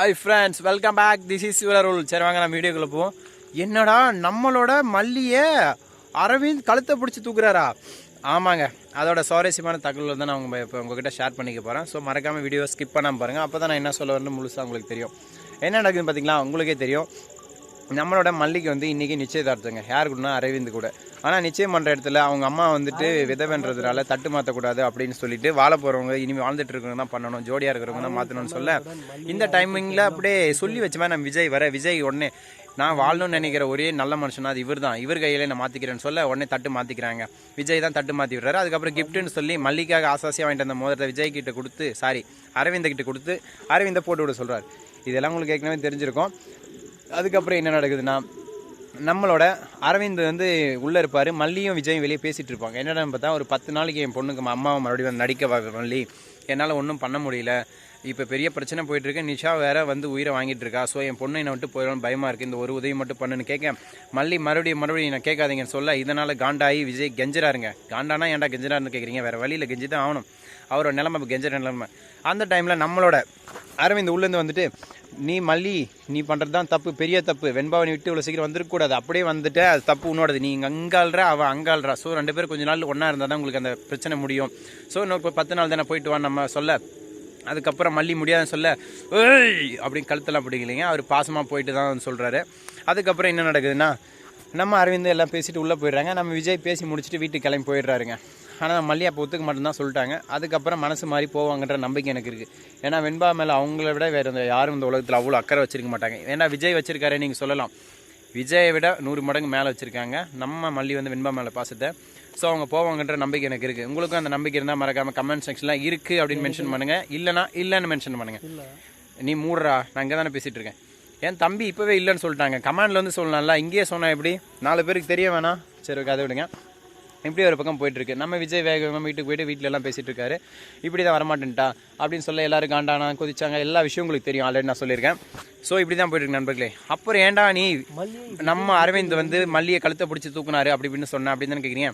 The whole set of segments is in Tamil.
Hi friends welcome back this is your rule சரி வாங்க நம்ம வீடியோக்குள்ளே போவோம். என்னடா நம்மளோட மல்லியை அரவிந்த் கழுத்தை பிடிச்சி தூக்குறாரா? ஆமாங்க. அதோட சுவாரஸ்யமான தகவல் தான் நான் உங்கள் இப்போ உங்ககிட்ட ஷேர் பண்ணிக்க போகிறேன் ஸோ மறக்காமல் வீடியோ ஸ்கிப் பண்ணாமல் பாருங்கள் அப்போ தான் நான் என்ன சொல்ல வரேன்னு முழுசாக உங்களுக்கு தெரியும். என்ன நடக்குதுன்னு பார்த்தீங்களா உங்களுக்கே தெரியும். நம்மளோட மல்லிக்கு வந்து இன்றைக்கி நிச்சயதார்த்தங்க யார் கூடனா அரவிந்த் கூட. ஆனால் நிச்சயம் பண்ணுற இடத்துல அவங்க அம்மா வந்துட்டு விதவைன்றதுனால தட்டு மாற்றக்கூடாது அப்படின்னு சொல்லிட்டு வாழ போகிறவங்க இனிமேல் வாழ்ந்துட்டு இருக்கிறவங்க தான் பண்ணணும். ஜோடியாக இருக்கிறவங்க தான் மாற்றணும்னு சொல்ல இந்த டைமிங்கில் அப்படியே சொல்லி வச்ச மாதிரி நம்ம விஜய் வர விஜய் உடனே நான் வாழணும்னு நினைக்கிற ஒரே நல்ல மனுஷனா அது இவர் தான் இவர் கையிலே நான் மாற்றிக்கிறேன்னு சொல்ல உடனே தட்டு மாற்றிக்கிறாங்க விஜய் தான் தட்டு மாற்றி விடுறாரு. அதுக்கப்புறம் கிஃப்ட்டுன்னு சொல்லி மல்லிக்காக ஆசாசியாக வாங்கிட்டு வந்த மோதிரத்தை விஜய் கிட்ட கொடுத்து சாரி அரவிந்த கிட்ட கொடுத்து அரவிந்த போட்டு விட சொல்கிறார் இதெல்லாம் உங்களுக்கு ஏற்கனவே தெரிஞ்சிருக்கும். அதுக்கப்புறம் என்ன நடக்குதுன்னா நம்மளோட அரவிந்த் வந்து உள்ளே இருப்பார் மல்லியும் விஜயும் வெளியே பேசிகிட்டு இருப்பாங்க. என்னடா பார்த்தா ஒரு பத்து நாளைக்கு என் பொண்ணுக்கு அம்மாவை மறுபடியும் வந்து நடிக்க வர மல்லி என்னால் ஒன்றும் பண்ண முடியல. இப்போ பெரிய பிரச்சனை போயிட்டுருக்கு. நிஷா வேற வந்து உயிரை வாங்கிட்டு இருக்கா. ஸோ என் பொண்ணு என்னை விட்டு போயிடும் பயமாக இருக்குது இந்த ஒரு உதவி மட்டும் பண்ணுன்னு கேட்க மல்லி மறுபடியும் மறுபடியும் நான் கேட்காதீங்கன்னு சொல்ல இதனால் காண்டாயி விஜய் கெஞ்சராருங்க காண்டானா ஏன்டா கெஞ்சராருன்னு கேட்குறீங்க வேறு வழியில் கெஞ்சி தான் ஆகணும். அவரோட நிலைமை இப்போ கெஞ்சர நிலமை. அந்த டைமில் நம்மளோட அரவிந்த் உள்ளேருந்து வந்துட்டு நீ மல்லி நீ பண்ணுறது தான் தப்பு. பெரிய தப்பு. வெண்பாவனி விட்டு இவ்வளோ சீக்கிரம் வந்துருக்கக்கூடாது அப்படியே வந்துட்டு அது தப்பு உன்னோடது. நீ இங்கே அங்காள்ற அவள் அங்காள்றா ஸோ ரெண்டு பேரும் கொஞ்ச நாள் ஒன்றா இருந்தால் தான் உங்களுக்கு அந்த பிரச்சனை முடியும். ஸோ இன்னொரு இப்போ பத்து நாள் தானே போயிட்டு வா நம்ம நம்ம சொல்ல அதுக்கப்புறம் மல்லி முடியாதுன்னு சொல்ல ஏய்! அப்படின்னு கழுத்தெல்லாம் பிடிக்கலைங்க. அவர் பாசமாக போயிட்டு தான் சொல்கிறாரு அதுக்கப்புறம் என்ன நடக்குதுன்னா நம்ம அரவிந்த் எல்லாம் பேசிட்டு உள்ளே போயிடுறாங்க. நம்ம விஜய் பேசி முடிச்சுட்டு வீட்டுக்கு கிளம்பி போயிடுறாருங்க. ஆனால் மல்லி அப்போ ஒத்துக்க மட்டும்தான் சொல்லிட்டாங்க. அதுக்கப்புறம் மனசு மாதிரி போவாங்கன்ற நம்பிக்கை எனக்கு இருக்குது ஏன்னா வெண்பா மேலே அவங்கள விட வேறு இந்த யாரும் இந்த உலகத்தில் அவ்வளோ அக்கறை வச்சிருக்க மாட்டாங்க. ஏன்னா விஜய் வச்சிருக்காரு நீங்கள் சொல்லலாம். விஜயை விட நூறு மடங்கு மேலே வச்சுருக்காங்க. நம்ம மல்லி வந்து வெண்பா மேலே பாசத்தை. ஸோ அவங்க போவாங்கன்ற நம்பிக்கை எனக்கு இருக்குது உங்களுக்கும் அந்த நம்பிக்கை இருந்தால் மறக்காமல் கமெண்ட் செக்ஷனில் இருக்குது அப்படின்னு மென்ஷன் பண்ணுங்கள் இல்லைனா இல்லைன்னு மென்ஷன் பண்ணுங்கள் நீ மூடுறா. நான் இங்கே தானே பேசிகிட்டு இருக்கேன். என் தம்பி இப்போவே இல்லைன்னு சொல்லிட்டாங்க. கமெண்டில் வந்து சொல்லலாம்ல. இங்கேயே சொன்னால் எப்படி? நாலு பேருக்கு தெரிய வேணாம். சரி ஓகே அதை விடுங்க. இப்படி ஒரு பக்கம் போயிட்டு இருக்கு நம்ம விஜய் வேக வேகமாக வீட்டுக்கு போயிட்டு வீட்டில எல்லாம் பேசிட்டு இருக்காரு. இப்படி தான் வரமாட்டேன்ட்டா. அப்படின்னு சொல்ல எல்லாரும் காண்டானா குதிச்சாங்க. எல்லா விஷயம் உங்களுக்கு தெரியும். ஆல்ரெடி நான் சொல்லியிருக்கேன். ஸோ இப்படி தான் போயிட்டு இருக்கு நண்பர்களே. அப்புறம் ஏன்டா நீ நம்ம அரவிந்த் வந்து மல்லியை கழுத்தை பிடிச்சி தூக்குனாரு அப்படி இப்படின்னு சொன்னேன் அப்படின்னு தானே கேட்குறீங்க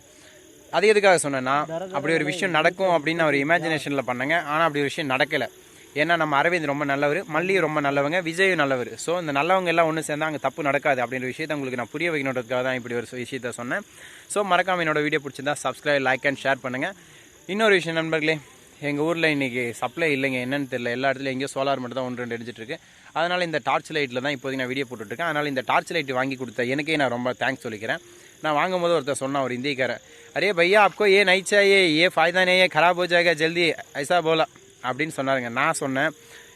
அது எதுக்காக சொன்னேன்னா அப்படி ஒரு விஷயம் நடக்கும் அப்படின்னு ஒரு இமேஜினேஷனில் பண்ணேங்க. ஆனால் அப்படி ஒரு விஷயம் நடக்கலை. ஏன்னா நம்ம அரவிந்த் ரொம்ப நல்லவர் மல்லியும் ரொம்ப நல்லவங்க விஜயும் நல்லவர் ஸோ இந்த நல்லவங்க எல்லாம் ஒன்று சேர்ந்தா அங்கே தப்பு நடக்காது அப்படின்ற விஷயத்தை உங்களுக்கு நான் புரிய வைக்கணுன்றதுக்காக தான் இப்படி ஒரு விஷயத்த சொன்னேன் ஸோ மறக்காம என்னோட வீடியோ பிடிச்சிருந்தா சப்ஸ்கிரைப் லைக் அண்ட் ஷேர் பண்ணுங்கள் இன்னொரு விஷயம் நண்பர்களே எங்கள் ஊரில் இன்றைக்கி சப்ளை இல்லைங்க என்னன்னு தெரியல எல்லா இடத்துலையும் எங்கேயோ சோலார் மட்டும் தான் ஒன்று ரெண்டு அடிச்சிட்டு இருக்கு அதனால் இந்த டார்ச் லைட்டில் தான் இப்போதைக்கு நான் வீடியோ போட்டுட்ருக்கேன் அதனால் இந்த டார்ச் லைட் வாங்கி கொடுத்த எனக்கே நான் ரொம்ப தேங்க்ஸ் சொல்லிக்கிறேன் நான் வாங்கும் போது ஒருத்தர் சொன்னான் ஒரு இந்தியக்காரன் அரே பையா आपको ये नहीं चाहिए ये फ़ायदा नहीं है ख़राब हो जाएगा जल्दी ऐसा बोला அப்படின்னு சொன்னாருங்க நான் சொன்னேன்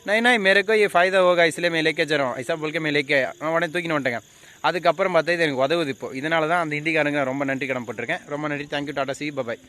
नहीं नहीं मेरे को ये फ़ायदा होगा इसलिए मैं लेके जा रहा हूँ ऐसा बोल के मैं लेके आया. நான் உடனே தூக்கின்னு வந்துட்டேங்க அதுக்கப்புறம் பார்த்தா இது எனக்கு உதவுது இப்போ இதனால தான் அந்த ஹிந்திக்காரங்க ரொம்ப நன்றி கடன் போட்டிருக்கேன் ரொம்ப நன்றி தேங்க்யூ டாடா சி பபாய்